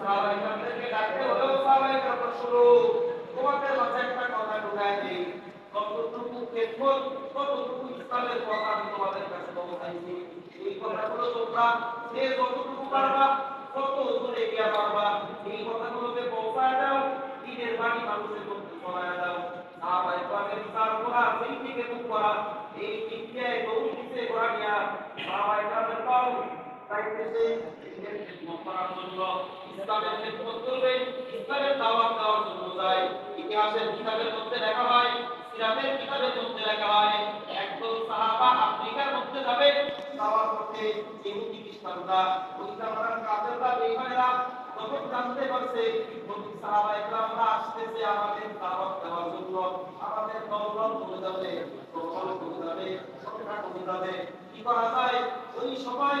চলে আসছে সাহাবাই কামদেরকে ডাকতে হলো সাহাবাই কাম শুরু। তোমাদের মাঝে একটা কথা ঢুকায় দিই। কতটুকু খেদমত কতটুকু ইসলামের কথা আমি তোমাদের কাছে পৌঁছাইছি। এই কথাগুলো তোমরা যে যতটুকু পারবা কত দূরে গিয়া পারবা, এই কথাগুলোকে পৌঁছায় দাও। দিনের বাণী মানুষের মধ্যে ছড়ায় দাও। সাহাবাই কামের বিচার করা এই দিকে বহু দিকে পাও। চাইতেছে দিনের করার জন্য ইসলামের খেদমত করবে, ইসলামের দাওয়াত দেওয়ার জন্য যায়। ইতিহাসের কিতাবের মধ্যে লেখা হয়, সিরাতের কিতাবের মধ্যে লেখা হয়, একদল সাহাবা আফ্রিকার মধ্যে যাবে যাওয়ার পথে ইহুদি খ্রিস্টানরা ওই কাফেররা, বেঈমানেরা তখন জানতে পারছে নবী সাহাবা একরামরা আসতেছে আমাদের দাওয়াত দেওয়ার জন্য। আমাদের দৌলত কমে যাবে দখল কমে যাবে সংখ্যা কমে যাবে। কি করা যায়? ওই সময়